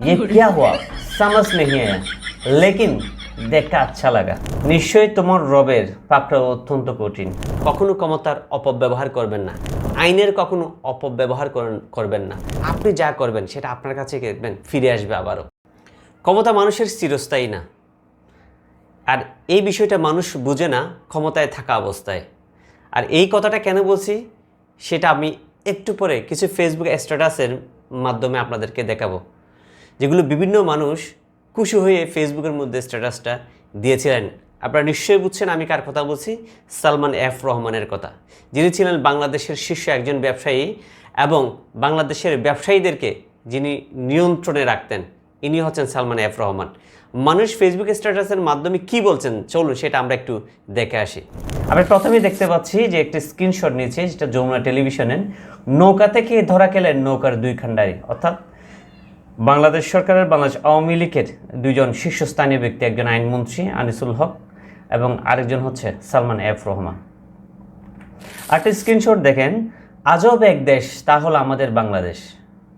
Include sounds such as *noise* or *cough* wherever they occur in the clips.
ये *laughs* क्या हुआ समझ नहीं आया लेकिन দেখা আচ্ছা লাগা নিশ্চয়ই তোমার রবের পাকড়া অত্যন্ত কঠিন কখনো ক্ষমতার অপব্যবহার করবেন না আইনের কখনো অপব্যবহার করেন- করবেন না আপনি যা করবেন সেটা আপনার কাছে দেখবেন ফিরে আসবে আবারও ক্ষমতা মানুষের চিরস্থায়ী না আর এই বিষয়টা মানুষ বুঝে না ক্ষমতায় থাকা অবস্থায় আর এই কথাটা কেন বলছি সেটা আমি একটু পরে কিছু ফেসবুক স্ট্যাটাসের মাধ্যমে আপনাদেরকে দেখাবো যেগুলো বিভিন্ন মানুষ খুশি হয়ে ফেসবুকের মধ্যে স্ট্যাটাসটা দিয়েছিলেন। আপনারা নিশ্চয়ই বুঝছেন আমি কার কথা বলছি? সালমান এফ রহমানের কথা। যিনি ছিলেন বাংলাদেশের শীর্ষ একজন ব্যবসায়ী এবং বাংলাদেশের ব্যবসায়ীদেরকে যিনি নিয়ন্ত্রণে রাখতেন, ইনি হচ্ছেন সালমান এফ রহমান। মানুষ ফেসবুক স্ট্যাটাসের মাধ্যমে কি বলছেন? চলুন সেটা আমরা একটু দেখে আসি। আমরা প্রথমেই দেখতে পাচ্ছি যে একটি স্ক্রিনশট নিয়েছে, যেটা যমুনা টেলিভিশনের। নৌকা থেকে ধরা গেলেন নৌকার দুই খান্ডারি অর্থাৎ বাংলাদেশ সরকারের বাংলাদেশ আওয়ামী লীগের দুইজন শীর্ষস্থানীয় ব্যক্তি, একজন আইনমন্ত্রী আনিসুল হক এবং আরেকজন হচ্ছে সালমান এফ রহমান। আরেকটি স্ক্রিনশট দেখেন। আজব এক দেশ, তা হলো আমাদের বাংলাদেশ।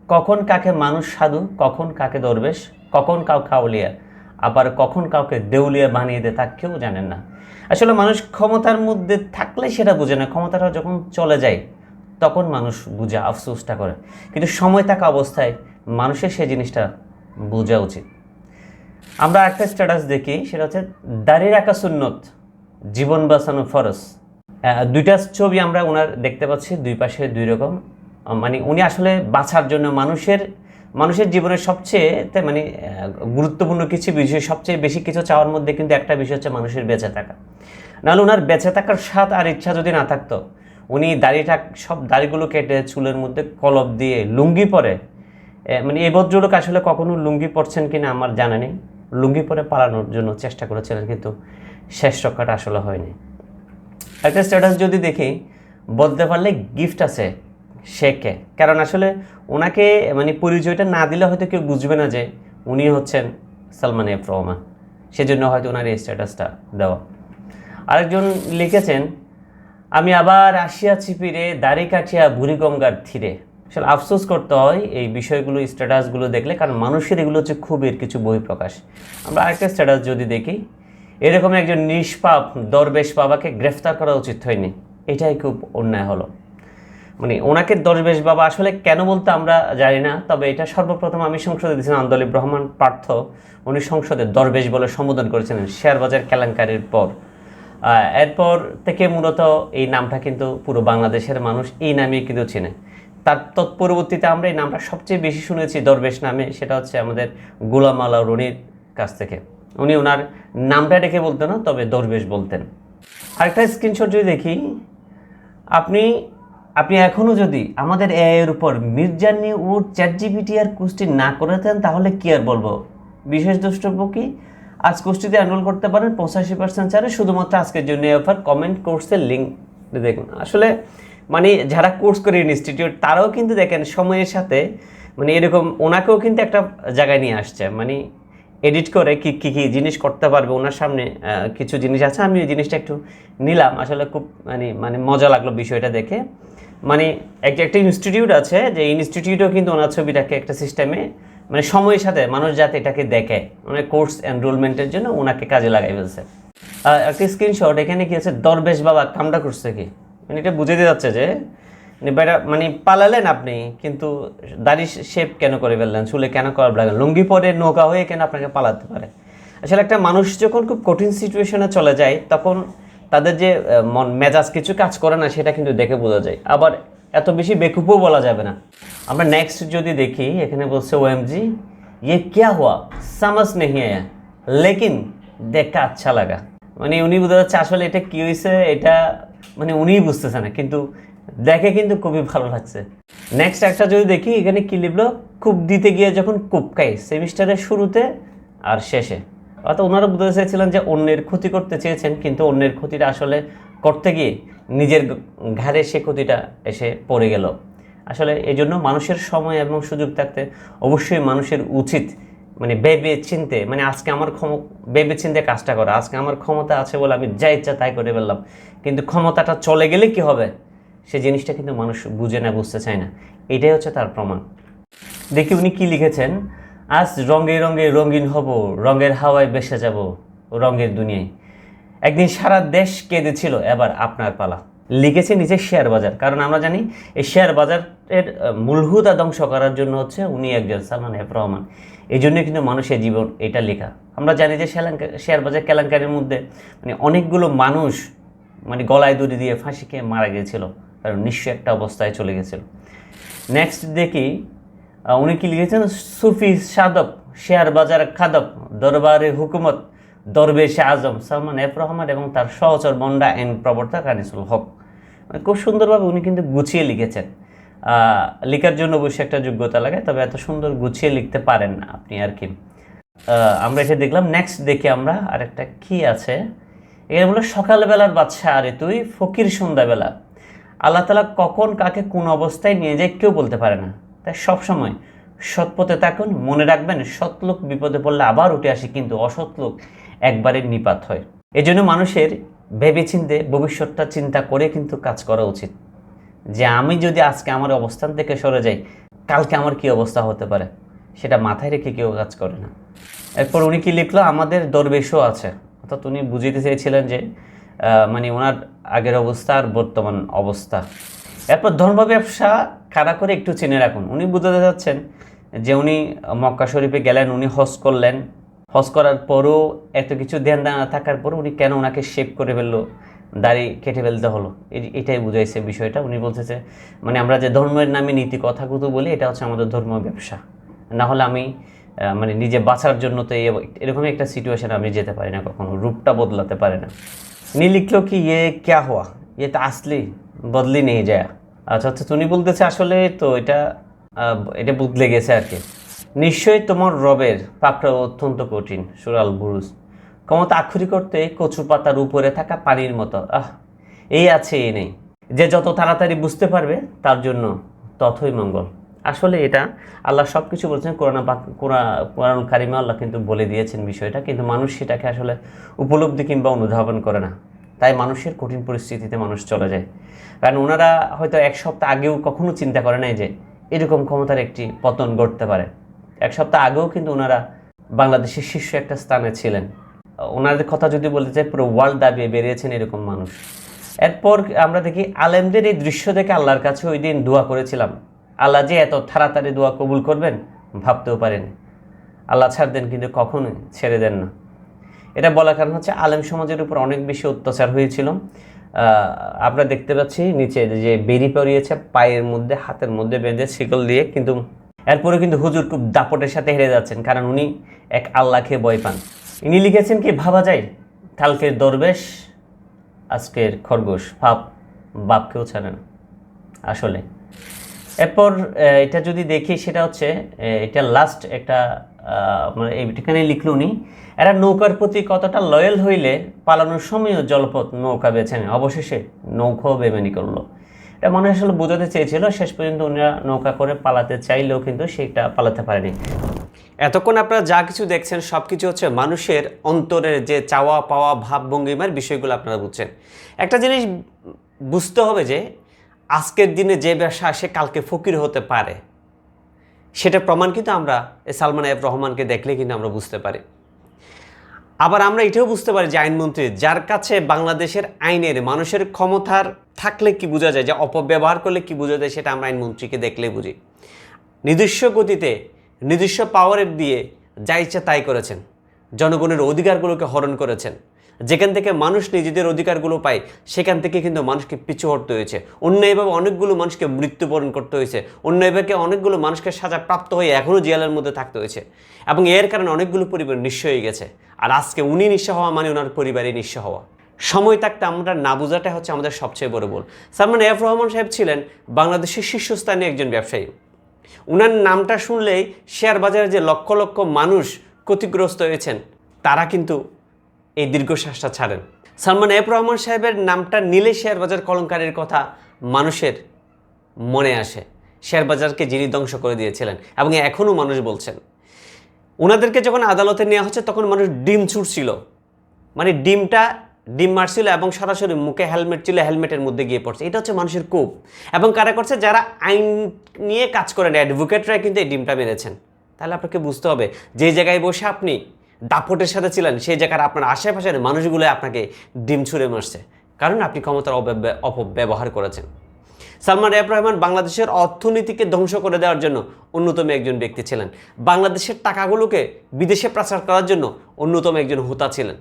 কখন কাকে মানুষ সাধু, কখন কাকে দরবেশ, কখন কাউ কাউলিয়া, আবার কখন কাউকে দেউলিয়া বানিয়ে দেয় তা কেউ জানেন না। আসলে মানুষ ক্ষমতার মধ্যে থাকলে সেটা বোঝে না, ক্ষমতাটা যখন চলে যায় তখন মানুষ বুঝে আফসোসটা করে। কিন্তু সময় থাকা অবস্থায় মানুষের সেই জিনিসটা বোঝা উচিত। আমরা একটা স্ট্যাটাস দেখি সেটা হচ্ছে দাঁড়িয়ে রাখা সুন্নত জীবন বাঁচানো আহ, দুইটা ছবি আমরা ওনার দেখতে পাচ্ছি দুই পাশে দুই রকম। মানে উনি আসলে বাঁচার জন্য মানুষের মানুষের জীবনের সবচেয়ে মানে গুরুত্বপূর্ণ কিছু বিষয় সবচেয়ে বেশি কিছু চাওয়ার মধ্যে কিন্তু একটা বিষয় হচ্ছে মানুষের বেঁচে থাকা। নাহলে ওনার বেঁচে থাকার স্বাদ আর ইচ্ছা যদি না থাকতো উনি দাড়িটা সব দাড়িগুলো কেটে চুলের মধ্যে কলপ দিয়ে লুঙ্গি পরে মানে এই ভদ্রলোক আসলে কখনো লুঙ্গি পরছেন কিনা আমার জানা নেই। লুঙ্গি পরে পালানোর জন্য চেষ্টা করেছিলেন, কিন্তু শেষ রক্ষাটা আসলে হয়নি। একটা স্ট্যাটাস যদি দেখি, বলতে পারলে গিফট আছে সে কে। কারণ আসলে ওনাকে মানে পরিচয়টা না দিলে হয়তো কেউ বুঝবে না যে উনি হচ্ছেন সালমান এফ রহমান। সেজন্য হয়তো ওনার এই স্ট্যাটাসটা দেওয়া। আরেকজন লিখেছেন আমি আবার আসিয়াছি ফিরে দাড়ি কাটিয়া বুড়ি গঙ্গার থিরে আসলে আফসোস করতে হয় এই বিষয়গুলো স্ট্যাটাসগুলো দেখলে, কারণ মানুষের এগুলো হচ্ছে খুবের কিছু বহিঃপ্রকাশ আমরা আরেকটা স্ট্যাটাস যদি দেখি, এরকম একজন নিষ্পাপ, দরবেশ বাবাকে গ্রেফতার করা উচিত হয়নি। এটাই খুব অন্যায় হলো। মানে ওনাকে দরবেশ বাবা আসলে কেন বলতে আমরা জানি না, তবে এটা সর্বপ্রথম আমি সংসদে দিয়েছিলাম, আন্দোলিব রহমান পার্থ। উনি সংসদে দরবেশ বলে সম্বোধন করেছিলেন, শেয়ারবাজার কেলেঙ্কারির পর। এরপর থেকে মূলত এই নামটা কিন্তু পুরো বাংলাদেশের মানুষ এই নামেই কিন্তু চেনে। তার তৎপরবর্তীতে আমরা এই নামটা সবচেয়ে বেশি শুনেছি দরবেশ নামে, সেটা হচ্ছে আমাদের গোলাম আলা রনির কাছ থেকে। উনি ওনার নামটা ডেকে বলতেন না, তবে দরবেশ বলতেন। আরেকটা স্ক্রিনশট যদি দেখি, আপনি আপনি এখনও যদি আমাদের এর উপর মির্জানি ও চ্যাট জিপিটি আর কুস্তি না করেতেন, তাহলে কি আর বলব? বিশেষ দ্রষ্টব্য কি? আজ কোর্সটিতে এনরোল করতে পারেন, পঁচাশি পার্সেন্ট ছাড়ে। শুধুমাত্র আজকের জন্য অফার কমেন্ট কোর্সের লিঙ্ক দেখুন। আসলে মানে যারা কোর্স করে ইনস্টিটিউট তারাও কিন্তু দেখেন সময়ের সাথে মানে এরকম ওনাকেও কিন্তু একটা জায়গায় নিয়ে আসছে। মানে এডিট করে কি, কী কী জিনিস করতে পারবে ওনার সামনে কিছু জিনিস আছে, আমি ওই জিনিসটা একটু নিলাম। আসলে খুব মানে মানে মজা লাগল বিষয়টা দেখে। মানে একটা একটা ইনস্টিটিউট আছে, যে ইনস্টিটিউটও কিন্তু ওনার ছবিটাকে একটা সিস্টেমে মানে সময়ের সাথে মানুষ যাতে এটাকে দেখে মানে কোর্স এনরোলমেন্টের জন্য ওনাকে কাজে লাগাই ফেলছে। একটা স্ক্রিনশট এখানে কি আছে, দরবেশ বাবা কামটা করছে কি? মানে এটা বুঝে দিয়ে যাচ্ছে যে মানে বেটা মানে পালালেন আপনি, কিন্তু দাড়ি শেপ কেন করে ফেললেন, চুলে কেন করা লাগলেন? লুঙ্গি পরে নৌকা হয়ে কেন আপনাকে পালাতে পারে? আসলে একটা মানুষ যখন খুব কঠিন সিচুয়েশনে চলে যায়, তখন তাদের যে মন, মেজাজ কিছু কাজ করে না, সেটা কিন্তু দেখে বোঝা যায়। আবার এত বেশি বেকুপও বলা যাবে না। আমরা নেক্সট যদি দেখি, এখানে বলছে ওএমজি ইয়ে ক্যা হওয়া সামস নেহি আয়া লেকিন দেখা আচ্ছা লাগা মানে উনি বুঝতে যাচ্ছে আসলে এটা কী হয়েছে এটা মানে উনিই বুঝতেছে না, কিন্তু দেখে কিন্তু খুবই ভালো লাগছে। নেক্সট একটা যদি দেখি, এখানে কী লিখল? কূপ দিতে গিয়ে যখন কূপ খাই, সেমিস্টারের শুরুতে আর শেষে। অর্থাৎ ওনারা বুঝতে চেয়েছিলেন যে অন্যের ক্ষতি করতে চেয়েছেন, কিন্তু অন্যের ক্ষতিটা আসলে করতে গিয়ে নিজের ঘাড়ে সে ক্ষতিটা এসে পড়ে গেল। আসলে এই জন্য মানুষের সময় এবং সুযোগ থাকতে অবশ্যই মানুষের উচিত মানে ভেবে চিনতে মানে আজকে আমার ক্ষম, ভেবে চিনতে কাজটা করা। আজকে আমার ক্ষমতা আছে বলে আমি যা ইচ্ছা তাই করে ফেললাম। কিন্তু ক্ষমতাটা চলে গেলে কি হবে? সে জিনিসটা কিন্তু মানুষ বুঝে না, বুঝতে চায় না। এটাই হচ্ছে তার প্রমাণ। দেখি উনি কি লিখেছেন। আজ রঙে রঙে রঙিন হব, রঙের হাওয়ায় বেসে যাব রঙের দুনিয়ায়। একদিন সারা দেশ কেঁদেছিল, এবার আপনার পালা। লিখেছে নিজের শেয়ার বাজার। কারণ আমরা জানি এই শেয়ার বাজারের আহ, মূলভূতা ধ্বংস করার জন্য হচ্ছে উনি একজন সালমান এফ রহমান। এই জন্যই কিন্তু মানুষের জীবন এটা লেখা। আমরা জানি যে শেয়ার- শেয়ার বাজার কেলেঙ্কারির মধ্যে মানে অনেকগুলো মানুষ মানে গলায় দড়ি দিয়ে ফাঁসি খেয়ে মারা গিয়েছিল। কারণ নিঃস্ব একটা অবস্থায় চলে গেছিল নেক্সট দেখি উনি কি লিখেছেন? সুফি সাদক শেয়ার বাজার খাদক দরবারে হুকুমত দরবেশে আজম সালমান এফ রহমান এবং তার সহচর বন্ডা এন প্রবর্তক আনিসুল হক। খুব সুন্দরভাবে উনি কিন্তু গুছিয়ে লিখেছেন। লেখার জন্য অবশ্যই একটা যোগ্যতা লাগে তবে এত সুন্দর গুছিয়ে লিখতে পারেন না আপনি আর কি। আমরা এটা দেখলাম নেক্সট দেখি আমরা আরেকটা কি আছে। এখানে বলে সকালবেলার বাচ্চা আরে তুই, ফকির সন্ধ্যাবেলা। আল্লাহ তালা কখন কাকে কোন অবস্থায় নিয়ে যায় কেউ বলতে পারে না। তাই সবসময় সৎ পথে থাকুন, মনে রাখবেন, সৎ লোক বিপদে পড়লে আবার উঠে আসে, কিন্তু অসৎ লোক একবারে নিপাত হয়। এজন্য মানুষের ভেবেচিন্তে ভবিষ্যৎটা চিন্তা করে কিন্তু কাজ করা উচিত। যে আমি যদি আজকে আমার অবস্থান থেকে সরে যাই, কালকে আমার কি অবস্থা হতে পারে? সেটা মাথায় রেখে কেউ কাজ করে না। এরপর উনি কি লিখলো? আমাদের দরবেশও আছে। অর্থাৎ উনি বুঝিতে চেয়েছিলেন যে মানে ওনার আগের অবস্থা আর বর্তমান অবস্থা। এরপর ধর্ম ব্যবসা কারা করে একটু চিনে রাখুন। উনি বুঝতে যাচ্ছেন যে উনি মক্কা শরীফে গেলেন, উনি হজ করলেন। হজ করার পরও এত কিছু ধ্যান না থাকার পর উনি কেন ওনাকে শেপ করে ফেলল, দাড়ি কেটে ফেলতে হলো? এটাই বুঝাইছে বিষয়টা। উনি বলতেছে মানে আমরা যে ধর্মের নামে নীতি কথাগুলো বলি, এটা হচ্ছে আমাদের ধর্ম ব্যবসা। না হলে আমি মানে নিজে বাঁচার জন্য তো এরকমই একটা সিচুয়েশন আমি যেতে পারি না কখনো, রূপটা বদলাতে পারে না। নি লিখলো কি ইয়ে ক্যা হওয়া ইয়ে তো আসলি, বদলি নেই যায়। আচ্ছা আচ্ছা উনি বলতেছে, আসলে তো এটা এটা বদলে গেছে আর কি। নিশ্চয়ই তোমার রবের পাকড়া অত্যন্ত কঠিন, সুরাল বুরুজ। ক্ষমতা আক্ষরিক করতে কচু পাতার উপরে থাকা পানির মতো। আহ, এই আছে, এই নেই। যে যত তাড়াতাড়ি বুঝতে পারবে, তার জন্য তথই মঙ্গল। আসলে এটা আল্লাহ সব কিছু বলছেন, কোরআন কোরআন কারিমে আল্লাহ কিন্তু বলে দিয়েছেন বিষয়টা, কিন্তু মানুষ সেটাকে আসলে উপলব্ধি কিংবা অনুধাবন করে না। তাই মানুষের কঠিন পরিস্থিতিতে মানুষ চলে যায়। কারণ ওনারা হয়তো এক সপ্তাহ আগেও কখনো চিন্তা করে নাই যে এরকম ক্ষমতার একটি পতন ঘটতে পারে। এক সপ্তাহ আগেও কিন্তু ওনারা বাংলাদেশের শীর্ষ একটা স্থানে ছিলেন। ওনাদের কথা যদি বলতে চাই, পুরো ওয়ার্ল্ড দাবিয়ে বেরিয়েছেন এরকম মানুষ। এরপর আমরা দেখি আলেমদের এই দৃশ্য দেখে আল্লাহর কাছে ওই দিন দোয়া করেছিলাম। আল্লাহ যে এত তাড়াতাড়ি দোয়া কবুল করবেন, ভাবতেও পারেনি আল্লাহ ছাড় দেন কিন্তু কখনোই ছেড়ে দেন না। এটা বলার কারণ হচ্ছে আলেম সমাজের উপর অনেক বেশি অত্যাচার হয়েছিল। আমরা দেখতে পাচ্ছি নিচে যে বেরি পরিয়েছে, পায়ের মধ্যে, হাতের মধ্যে বেঁধে শিকল দিয়ে, কিন্তু এরপরে কিন্তু হুজুর খুব দাপটের সাথে হেরে যাচ্ছেন, কারণ উনি এক আল্লাহকে বয় পান। ইনি লিখেছেন কি, ভাবা যায় কালকের দরবেশ, আজকের খরগোশ, ভাব, বাপকেও ছাড়ে না, আসলে। এরপর এটা যদি দেখি, সেটা হচ্ছে এটা লাস্ট একটা মানে এখানে লিখলো উনি, এরা নৌকার প্রতি কতটা লয়াল হইলে পালানোর সময়ও জলপথ নৌকা বেছে নেয়। অবশেষে নৌকাও বেমানি করল। এটা মনে আসলে বোঝাতে চেয়েছিল, শেষ পর্যন্ত উনিরা নৌকা করে পালাতে চাইলেও কিন্তু সেটা পালাতে পারেনি। এতক্ষণ আপনারা যা কিছু দেখছেন সব কিছু হচ্ছে মানুষের অন্তরের যে চাওয়া পাওয়া ভাবভঙ্গিমার বিষয়গুলো আপনারা বুঝছেন। একটা জিনিস বুঝতে হবে যে, আজকের দিনে যে ব্যবসা সে কালকে ফকির হতে পারে। সেটা প্রমাণ কিন্তু আমরা সালমান এফ রহমানকে দেখলে কিন্তু আমরা বুঝতে পারি। আবার আমরা এটাও বুঝতে পারি যে আইনমন্ত্রী যার কাছে বাংলাদেশের আইনের মানুষের ক্ষমতার থাকলে কি বোঝা যায়, যে অপব্যবহার করলে কি বোঝা যায় সেটা আমরা আইনমন্ত্রীকে দেখলে বুঝি। নিজস্ব গতিতে নিজস্ব পাওয়ারের দিয়ে যা ইচ্ছা তাই করেছেন। জনগণের অধিকারগুলোকে হরণ করেছেন। যেখান থেকে মানুষ নিজেদের অধিকারগুলো পায়, সেখান থেকে কিন্তু মানুষকে পিছু হটতে হয়েছে। অন্যায়ভাবে অনেকগুলো মানুষকে মৃত্যুবরণ করতে হয়েছে। অন্যায়ভাবে অনেকগুলো মানুষকে সাজা প্রাপ্ত হয়ে এখনও জেলের মধ্যে থাকতে হয়েছে। এবং এর কারণে অনেকগুলো পরিবার নিঃস্ব হয়ে গেছে। আর আজকে উনি নিঃস্ব হওয়া মানে ওনার পরিবারই নিঃস্ব হওয়া। সময় থাকতে আমরা না বোঝাটা হচ্ছে আমাদের সবচেয়ে বড় বল সালমান এফ রহমান সাহেব ছিলেন বাংলাদেশের শীর্ষস্থানীয় একজন ব্যবসায়ী। উনার নামটা শুনলেই শেয়ার বাজারে যে লক্ষ লক্ষ মানুষ ক্ষতিগ্রস্ত হয়েছেন, তারা কিন্তু এই দীর্ঘশ্বাসটা ছাড়েন। সালমান এফ রহমান সাহেবের নামটা নিলে শেয়ার বাজার কলঙ্কারের কথা মানুষের মনে আসে। শেয়ার বাজারকে যিনি ধ্বংস করে দিয়েছিলেন এবং এখনও মানুষ বলছেন। ওনাদেরকে যখন আদালতে নেওয়া হচ্ছে, তখন মানুষ ডিম ছুটছিল মানে ডিমটা ডিম মারছিল এবং সরাসরি মুখে হেলমেট ছিল হেলমেটের মধ্যে গিয়ে পড়ছে। এটা হচ্ছে মানুষের কোপ। এবং কারা করছে? যারা আইন নিয়ে কাজ করেন অ্যাডভোকেটরা কিন্তু এই ডিমটা মেরেছেন। তাহলে আপনাকে বুঝতে হবে, যে জায়গায় বসে আপনি দাপটের সাথে ছিলেন, সেই জায়গার আপনার আশেপাশের মানুষগুলো আপনাকে ডিম ছুঁড়ে মারছে। কারণ আপনি ক্ষমতার অপব্য- অপব্যবহার করেছেন। সালমান রেব রহমান বাংলাদেশের অর্থনীতিকে ধ্বংস করে দেওয়ার জন্য অন্যতম একজন ব্যক্তি ছিলেন। বাংলাদেশের টাকাগুলোকে বিদেশে পাচার করার জন্য অন্যতম একজন হোতা ছিলেন।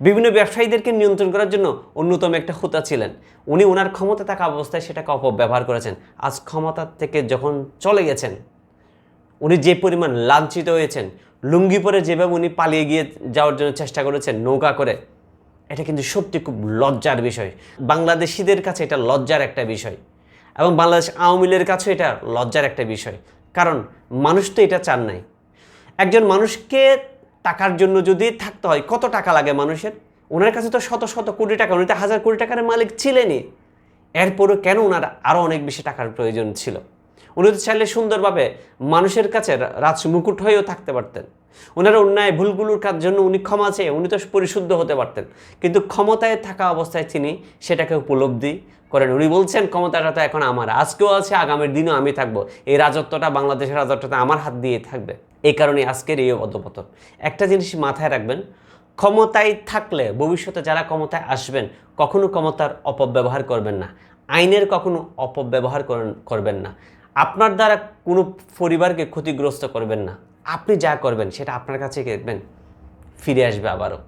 বিভিন্ন ব্যবসায়ীদেরকে নিয়ন্ত্রণ করার জন্য অন্যতম একটা হোতা ছিলেন। উনি ওনার ক্ষমতা থাকা অবস্থায় সেটাকে অপব্যবহার করেছেন। আজ ক্ষমতা থেকে যখন চলে গেছেন উনি যে পরিমাণ লাঞ্ছিত হয়েছেন, লুঙ্গি পরে যেভাবে উনি পালিয়ে গিয়ে যাওয়ার জন্য চেষ্টা করেছেন, নৌকা করে, এটা কিন্তু সত্যি খুব লজ্জার বিষয়। বাংলাদেশিদের কাছে এটা লজ্জার একটা বিষয় এবং বাংলাদেশ আওয়ামী লীগের কাছেও এটা লজ্জার একটা বিষয়। কারণ মানুষ তো এটা চান নাই। একজন মানুষকে টাকার জন্য যদি থাকতে হয়, কত টাকা লাগে মানুষের? ওনার কাছে তো শত শত কোটি টাকা, উনি তো হাজার কোটি টাকার মালিক ছিলেনই। এরপরও কেন ওনার আরও অনেক বেশি টাকার প্রয়োজন ছিল? উনি তো চাইলে সুন্দরভাবে মানুষের কাছে রা- রাজ মুকুট হয়েও থাকতে পারতেন। ওনার অন্যায় ভুলগুলোর কাজ জন্য উনি ক্ষমা চেয়ে উনি তো পরিশুদ্ধ হতে পারতেন। কিন্তু ক্ষমতায় থাকা অবস্থায় তিনি সেটাকে উপলব্ধি করেন। উনি বলছেন, ক্ষমতাটা তো এখন আমার। আজকেও আছে, আগামীর দিনও আমি থাকব। এই রাজত্বটা, বাংলাদেশের রাজত্বটা আমার হাত দিয়ে থাকবে। এই কারণে আজকের এই অধপতন। একটা জিনিস মাথায় রাখবেন, ক্ষমতায় থাকলে ভবিষ্যতে যারা ক্ষমতায় আসবেন, কখনো ক্ষমতার অপব্যবহার করবেন না। আইনের কখনো অপব্যবহার করবেন না। আপনার দ্বারা কোনো পরিবারকে ক্ষতিগ্রস্ত করবেন না। আপনি যা করবেন, সেটা আপনার কাছে দেখবেন, ফিরে আসবে আবারও।